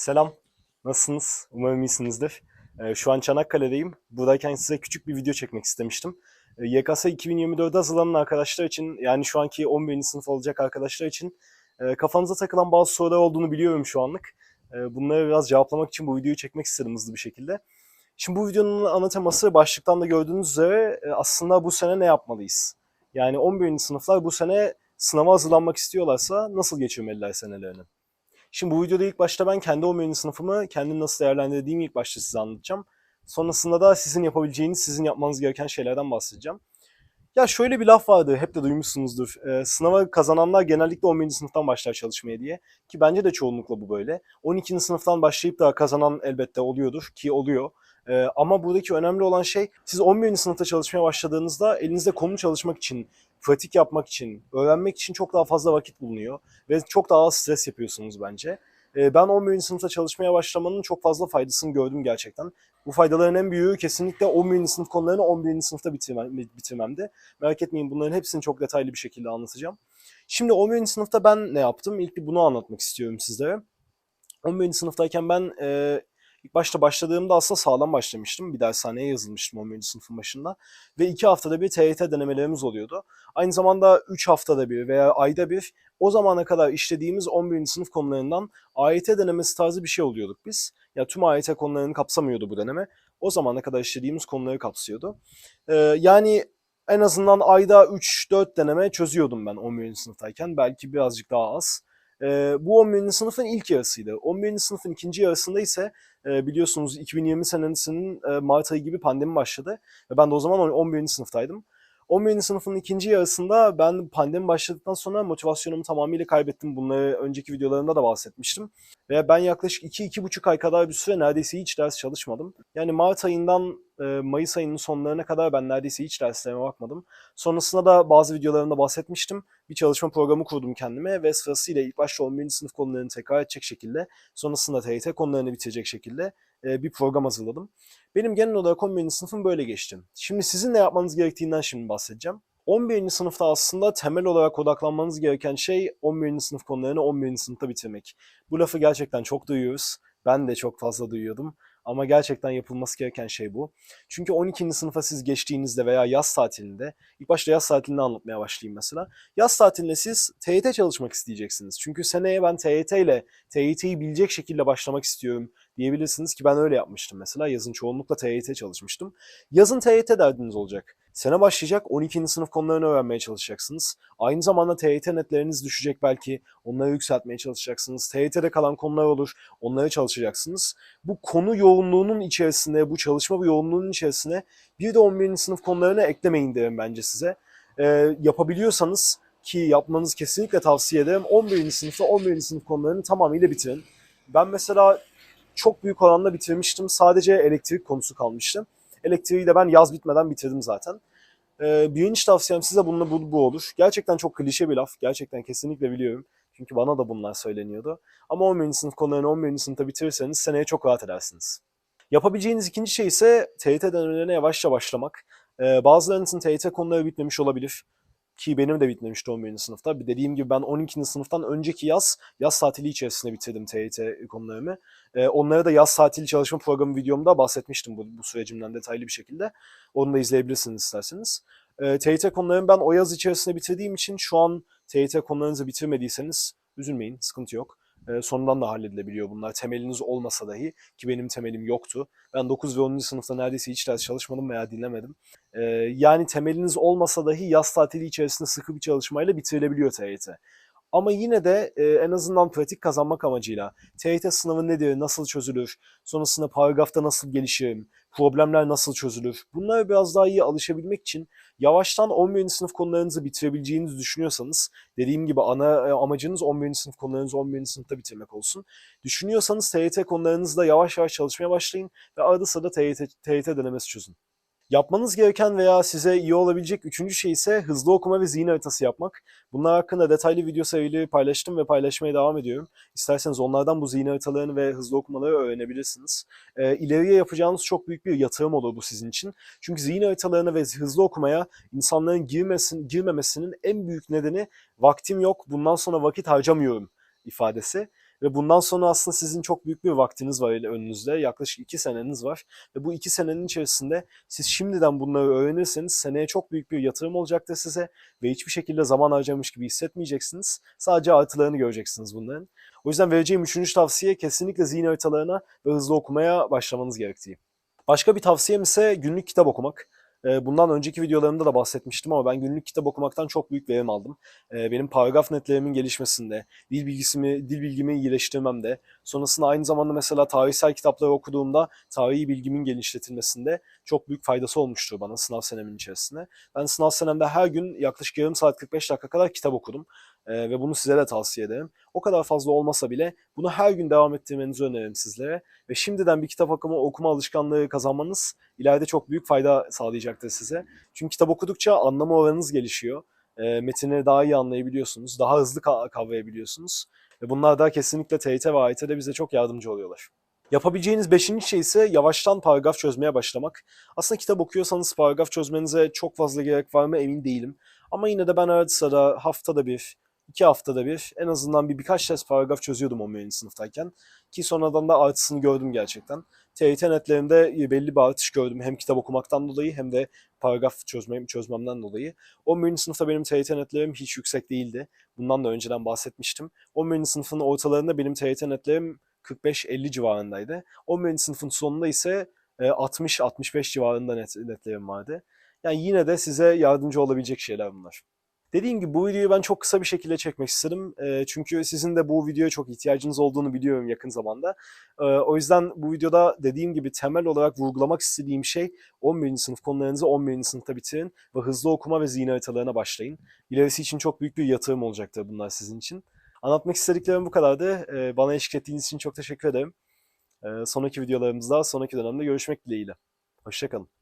Selam, nasılsınız? Umarım iyisinizdir. Ee, Şu an Çanakkale'deyim. Buradayken size küçük bir video çekmek istemiştim. Ee, YKS 2024'de hazırlanan arkadaşlar için, yani şu anki 11. sınıf olacak arkadaşlar için e, kafanıza takılan bazı sorular olduğunu biliyorum şu anlık. Ee, Bunları biraz cevaplamak için bu videoyu çekmek istedim hızlı bir şekilde. Şimdi bu videonun ana teması başlıktan da gördüğünüz üzere e, aslında bu sene ne yapmalıyız? Yani 11. sınıflar bu sene sınava hazırlanmak istiyorlarsa nasıl geçirmeliler senelerini? Şimdi bu videoda ilk başta ben kendi 11. sınıfımı kendim nasıl değerlendirdiğimi ilk başta size anlatacağım. Sonrasında da sizin yapabileceğiniz, sizin yapmanız gereken şeylerden bahsedeceğim. Ya şöyle bir laf vardı, hep de duymuşsunuzdur. Ee, sınava kazananlar genellikle 11. sınıftan başlar çalışmaya diye. Ki bence de çoğunlukla bu böyle. 12. sınıftan başlayıp da kazanan elbette oluyordur ki oluyor. Ee, ama buradaki önemli olan şey siz 11. sınıfta çalışmaya başladığınızda elinizde konu çalışmak için, pratik yapmak için, öğrenmek için çok daha fazla vakit bulunuyor. Ve çok daha az stres yapıyorsunuz bence. Ee, ben 11. sınıfta çalışmaya başlamanın çok fazla faydasını gördüm gerçekten. Bu faydaların en büyüğü kesinlikle 11. sınıf konularını 11. sınıfta bitirmem, bitirmemdi. Merak etmeyin bunların hepsini çok detaylı bir şekilde anlatacağım. Şimdi 11. sınıfta ben ne yaptım? İlk bir bunu anlatmak istiyorum sizlere. 11. sınıftayken ben e, ilk başta başladığımda aslında sağlam başlamıştım. Bir dershaneye yazılmıştım 11. sınıfın başında. Ve 2 haftada bir TYT denemelerimiz oluyordu. Aynı zamanda 3 haftada bir veya ayda bir o zamana kadar işlediğimiz 11. sınıf konularından AYT denemesi tarzı bir şey oluyorduk biz. Ya tüm AYT konularını kapsamıyordu bu deneme. O zamana kadar işlediğimiz konuları kapsıyordu. Ee, yani en azından ayda 3-4 deneme çözüyordum ben 11. sınıftayken. Belki birazcık daha az. Ee, bu 11. sınıfın ilk yarısıydı. 11. sınıfın ikinci yarısında ise e, biliyorsunuz 2020 senesinin e, Mart ayı gibi pandemi başladı. Ve ben de o zaman 11. sınıftaydım. 11. sınıfın ikinci yarısında ben pandemi başladıktan sonra motivasyonumu tamamıyla kaybettim. Bunları önceki videolarımda da bahsetmiştim. Ve ben yaklaşık 2-2,5 ay kadar bir süre neredeyse hiç ders çalışmadım. Yani Mart ayından e, Mayıs ayının sonlarına kadar ben neredeyse hiç derslerime bakmadım. Sonrasında da bazı videolarımda bahsetmiştim. Bir çalışma programı kurdum kendime ve sırasıyla ilk başta 11. sınıf konularını tekrar edecek şekilde, sonrasında TYT konularını bitirecek şekilde bir program hazırladım. Benim genel olarak 11. sınıfım böyle geçti. Şimdi sizin ne yapmanız gerektiğinden şimdi bahsedeceğim. 11. sınıfta aslında temel olarak odaklanmanız gereken şey 11. sınıf konularını 11. sınıfta bitirmek. Bu lafı gerçekten çok duyuyoruz. Ben de çok fazla duyuyordum. Ama gerçekten yapılması gereken şey bu. Çünkü 12. sınıfa siz geçtiğinizde veya yaz tatilinde, ilk başta yaz tatilini anlatmaya başlayayım mesela. Yaz tatilinde siz TYT çalışmak isteyeceksiniz. Çünkü seneye ben TYT ile TYT'yi bilecek şekilde başlamak istiyorum diyebilirsiniz ki ben öyle yapmıştım mesela. Yazın çoğunlukla TYT çalışmıştım. Yazın TYT derdiniz olacak. Sene başlayacak 12. sınıf konularını öğrenmeye çalışacaksınız. Aynı zamanda TYT netleriniz düşecek belki. Onları yükseltmeye çalışacaksınız. TYT'de kalan konular olur. Onlara çalışacaksınız. Bu konu yoğunluğunun içerisine, bu çalışma bu yoğunluğunun içerisine bir de 11. sınıf konularını eklemeyin derim bence size. Ee, yapabiliyorsanız ki yapmanızı kesinlikle tavsiye ederim. 11. sınıfta 11. sınıf konularını tamamıyla bitirin. Ben mesela çok büyük oranda bitirmiştim. Sadece elektrik konusu kalmıştı. Elektriği de ben yaz bitmeden bitirdim zaten. Ee, birinci tavsiyem size bununla bu, bu olur. Gerçekten çok klişe bir laf. Gerçekten kesinlikle biliyorum. Çünkü bana da bunlar söyleniyordu. Ama 11. sınıf konularını 11. sınıfta bitirirseniz seneye çok rahat edersiniz. Yapabileceğiniz ikinci şey ise TYT denemelerine yavaşça başlamak. Ee, bazılarınızın TYT konuları bitmemiş olabilir. Ki benim de bitmemişti 11. sınıfta. Bir Dediğim gibi ben 12. sınıftan önceki yaz, yaz tatili içerisinde bitirdim TYT konularımı. Ee, onlara da yaz tatili çalışma programı videomda bahsetmiştim bu, bu sürecimden detaylı bir şekilde. Onu da izleyebilirsiniz isterseniz. Ee, TYT konularımı ben o yaz içerisinde bitirdiğim için şu an TYT konularınızı bitirmediyseniz üzülmeyin, sıkıntı yok. Sonradan da halledilebiliyor bunlar. Temeliniz olmasa dahi ki benim temelim yoktu. Ben 9 ve 10. sınıfta neredeyse hiç ders çalışmadım veya dinlemedim. Ee, yani temeliniz olmasa dahi yaz tatili içerisinde sıkı bir çalışmayla bitirilebiliyor TYT. Ama yine de e, en azından pratik kazanmak amacıyla TYT sınavı nedir, nasıl çözülür, sonrasında paragrafta nasıl gelişirim, problemler nasıl çözülür, bunlara biraz daha iyi alışabilmek için yavaştan 11. sınıf konularınızı bitirebileceğinizi düşünüyorsanız, dediğim gibi ana e, amacınız 11. sınıf konularınızı 11. sınıfta bitirmek olsun. Düşünüyorsanız TYT konularınızda yavaş yavaş çalışmaya başlayın ve arada sırada TYT, TYT denemesi çözün. Yapmanız gereken veya size iyi olabilecek üçüncü şey ise hızlı okuma ve zihin haritası yapmak. Bunlar hakkında detaylı video serileri paylaştım ve paylaşmaya devam ediyorum. İsterseniz onlardan bu zihin haritalarını ve hızlı okumaları öğrenebilirsiniz. Ee, ileriye yapacağınız çok büyük bir yatırım olur bu sizin için. Çünkü zihin haritalarına ve hızlı okumaya insanların girmesin, girmemesinin en büyük nedeni vaktim yok, bundan sonra vakit harcamıyorum ifadesi. Ve bundan sonra aslında sizin çok büyük bir vaktiniz var önünüzde. Yaklaşık iki seneniz var. Ve bu iki senenin içerisinde siz şimdiden bunları öğrenirseniz seneye çok büyük bir yatırım olacaktır size. Ve hiçbir şekilde zaman harcamış gibi hissetmeyeceksiniz. Sadece artılarını göreceksiniz bunların. O yüzden vereceğim üçüncü tavsiye kesinlikle zihin haritalarına ve hızlı okumaya başlamanız gerektiği. Başka bir tavsiyem ise günlük kitap okumak. Bundan önceki videolarımda da bahsetmiştim ama ben günlük kitap okumaktan çok büyük verim aldım. Benim paragraf netlerimin gelişmesinde, dil bilgisimi, dil bilgimi iyileştirmemde, sonrasında aynı zamanda mesela tarihsel kitapları okuduğumda tarihi bilgimin genişletilmesinde çok büyük faydası olmuştur bana sınav senemin içerisinde. Ben sınav senemde her gün yaklaşık yarım saat 45 dakika kadar kitap okudum. Ee, ve bunu size de tavsiye ederim. O kadar fazla olmasa bile bunu her gün devam ettirmenizi öneririm sizlere. Ve şimdiden bir kitap okuma, okuma alışkanlığı kazanmanız ileride çok büyük fayda sağlayacaktır size. Çünkü kitap okudukça anlama oranınız gelişiyor. E, metinleri daha iyi anlayabiliyorsunuz. Daha hızlı ka- kavrayabiliyorsunuz. Ve bunlar da kesinlikle TYT ve AYT'de bize çok yardımcı oluyorlar. Yapabileceğiniz beşinci şey ise yavaştan paragraf çözmeye başlamak. Aslında kitap okuyorsanız paragraf çözmenize çok fazla gerek var mı emin değilim. Ama yine de ben arada sırada haftada bir, iki haftada bir en azından bir birkaç test paragraf çözüyordum 11. sınıftayken. Ki sonradan da artısını gördüm gerçekten. TYT netlerinde belli bir artış gördüm hem kitap okumaktan dolayı hem de paragraf çözmem, çözmemden dolayı. 11. sınıfta benim TYT netlerim hiç yüksek değildi. Bundan da önceden bahsetmiştim. 11. sınıfın ortalarında benim TYT netlerim 45-50 civarındaydı. 11. sınıfın sonunda ise e, 60-65 civarında net, netlerim vardı. Yani yine de size yardımcı olabilecek şeyler bunlar. Dediğim gibi bu videoyu ben çok kısa bir şekilde çekmek istedim. E, çünkü sizin de bu videoya çok ihtiyacınız olduğunu biliyorum yakın zamanda. E, o yüzden bu videoda dediğim gibi temel olarak vurgulamak istediğim şey 11. sınıf konularınızı 11. sınıfta bitirin ve hızlı okuma ve zihin haritalarına başlayın. İlerisi için çok büyük bir yatırım olacaktır bunlar sizin için. Anlatmak istediklerim bu kadardı. E, bana eşlik ettiğiniz için çok teşekkür ederim. Sonraki videolarımızda sonraki dönemde görüşmek dileğiyle. Hoşçakalın.